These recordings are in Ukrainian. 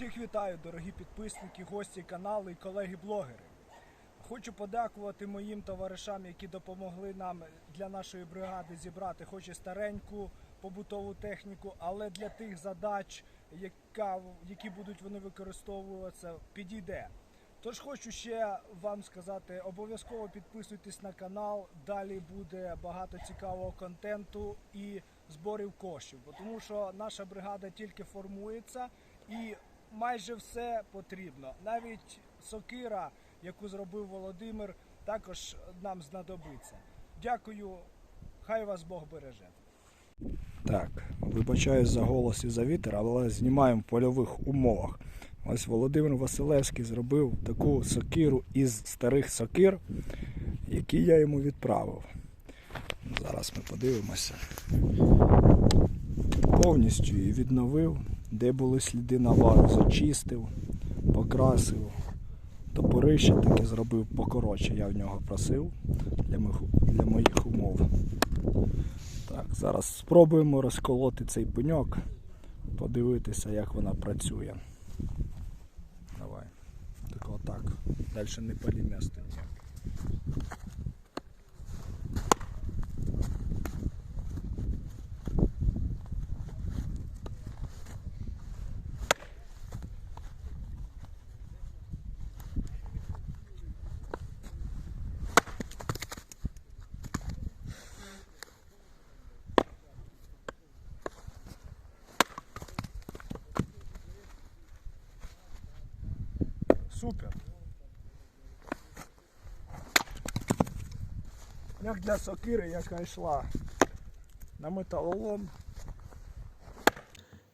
Всіх вітаю, дорогі підписники, гості каналу і колеги-блогери. Хочу подякувати моїм товаришам, які допомогли нам для нашої бригади зібрати хоч і стареньку побутову техніку, але для тих задач, яка, які будуть вони використовуватися, підійде. Тож хочу ще вам сказати, обов'язково підписуйтесь на канал. Далі буде багато цікавого контенту і зборів коштів. Тому що наша бригада тільки формується і майже все потрібно. Навіть сокира, яку зробив Володимир, також нам знадобиться. Дякую, хай вас Бог береже. Так, вибачаюсь за голос і за вітер, але знімаємо в польових умовах. Ось Володимир Василевський зробив таку сокиру із старих сокир, які я йому відправив. Зараз ми подивимося. Повністю її відновив, де були сліди навару, зачистив, покрасив. Топорище таке зробив покоротше, я в нього просив для моїх, для моїх умов. Так, зараз спробуємо розколоти цей пеньок, подивитися, як вона працює. Давай. Так отак. Далі не палі місто Супер. Як для сокири, яка йшла на металолом.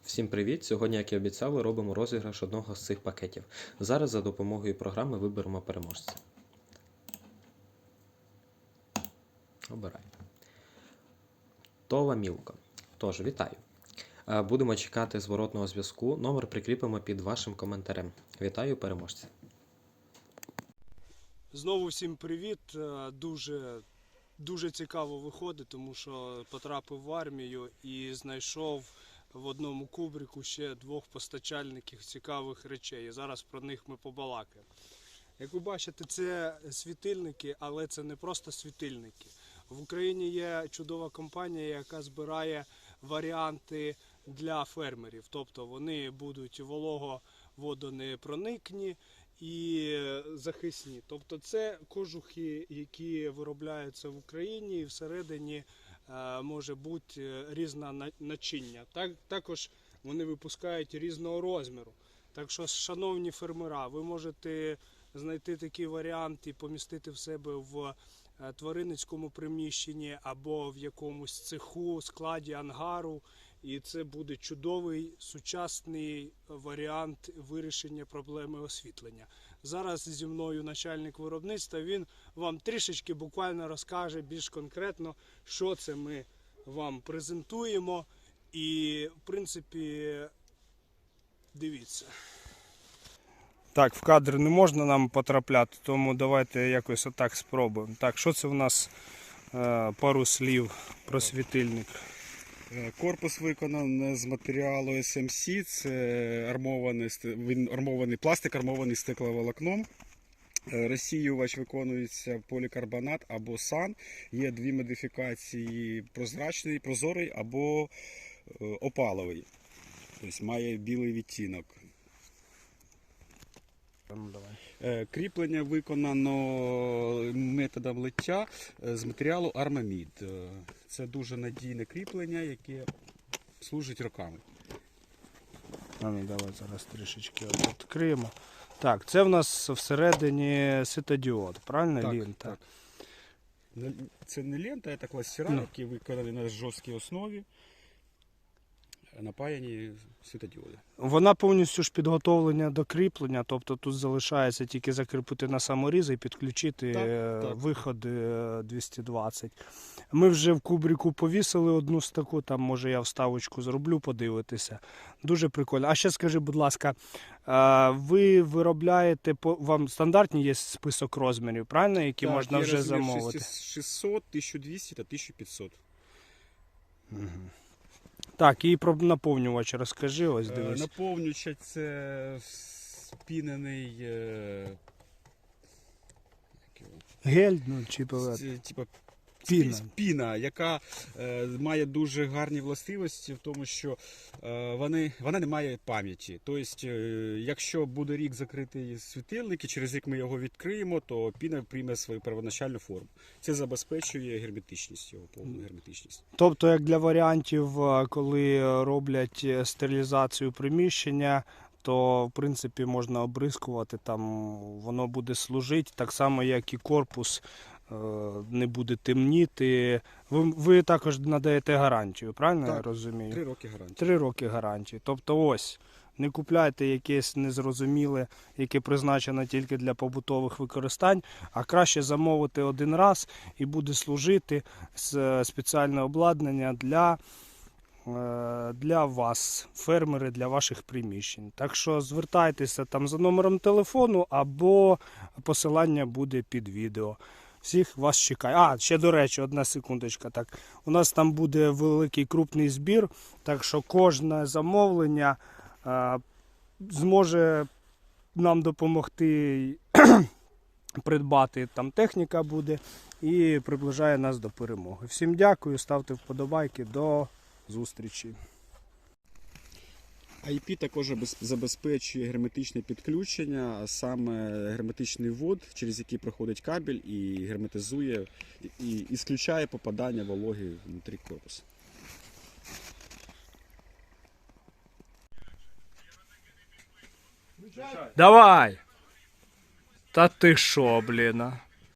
Всім привіт! Сьогодні, як і обіцяли, робимо розіграш одного з цих пакетів. Зараз за допомогою програми виберемо переможця. Обирай. Това Мілко. Тож, вітаю! Е, Будемо чекати зворотного зв'язку. Номер прикріпимо під вашим коментарем. Вітаю переможця! Знову всім привіт. Е, Дуже, дуже цікаво виходить, тому що потрапив в армію і знайшов в одному кубрику ще двох постачальників цікавих речей. І зараз про них ми побалакаємо. Як ви бачите, це світильники, але це не просто світильники. В Україні є чудова компанія, яка збирає варіанти для фермерів. Тобто вони будуть волого водонепроникні і захисні. Тобто це кожухи, які виробляються в Україні, і всередині е, може бути е, різне начиння. Так, також вони випускають різного розміру. Так що, шановні фермера, ви можете знайти такий варіант і помістити в себе в е, тваринницькому приміщенні або в якомусь цеху, складі ангару. І це буде чудовий сучасний варіант вирішення проблеми освітлення. Зараз зі мною начальник виробництва. Він вам трішечки буквально розкаже більш конкретно, що це ми вам презентуємо. І, в принципі, дивіться. Так, в кадр не можна нам потрапляти, тому давайте якось отак спробуємо. Так, що це в нас е, пару слів про світильник? Е, Корпус виконаний з матеріалу SMC, це армований, армований пластик, армований стекловолокном. Е, Розсіювач виконується полікарбонат або сан. Є дві модифікації: прозрачний, прозорий або е, опаловий. Тобто має білий відтінок. Ну, давай. Е, Кріплення виконано методом лиття е, з матеріалу Армамід. Е, Це дуже надійне кріплення, яке служить роками. А ну давай зараз трішечки відкриємо. Так, це в нас всередині світодіод, правильно? Лінта? Не- Це не лента, це кластера, Ну. які виконані на жорсткій основі, напаяні світодіоди. Вона повністю ж підготовлення до кріплення, тобто тут залишається тільки закріпити на саморіз і підключити Так, е, так. виход е, 220. Ми вже в кубрику повісили одну з таку, там може я вставочку зроблю, подивитися. Дуже прикольно. А ще скажи, будь ласка, е, ви виробляєте вам стандартні є список розмірів, правильно, які Так, можна вже замовити? 600, 1200 та 1500. Так, і про наповнювач розкажи, ось Е, дивись. Наповнюючи це спінений. е? Гель, ну, чи. Типа, Піна. Піна, яка е, має дуже гарні властивості в тому, що е, вони, вона не має пам'яті. Тобто, е, якщо буде рік закритий світильник, і через рік ми його відкриємо, то піна прийме свою первоначальну форму. Це забезпечує герметичність його, повну герметичність. Тобто, як для варіантів, е, коли роблять е, стерилізацію приміщення, то в принципі можна обрискувати, там воно буде служити, так само, як і корпус е, не буде темніти. Ви, ви також надаєте гарантію, правильно я розумію? Три роки гарантії. Три роки гарантії. Тобто ось. Не купляйте якесь незрозуміле, яке призначено тільки для побутових використань, а краще замовити один раз і буде служити з- спеціальне обладнання для, е, для вас, фермери, для ваших приміщень. Так що звертайтеся там за номером телефону або посилання буде під відео. Всіх вас чекає. А, ще до речі, одна секундочка. Так, у нас там буде великий крупний збір, так що кожне замовлення е, зможе нам допомогти придбати. Там техніка буде і приближає нас до перемоги. Всім дякую, ставте вподобайки. До зустрічі. IP також забезпечує герметичне підключення, а саме герметичний ввод, через який проходить кабель і герметизує і, ісключає попадання вологи внутрі корпусу. Давай! Та ти що, блін?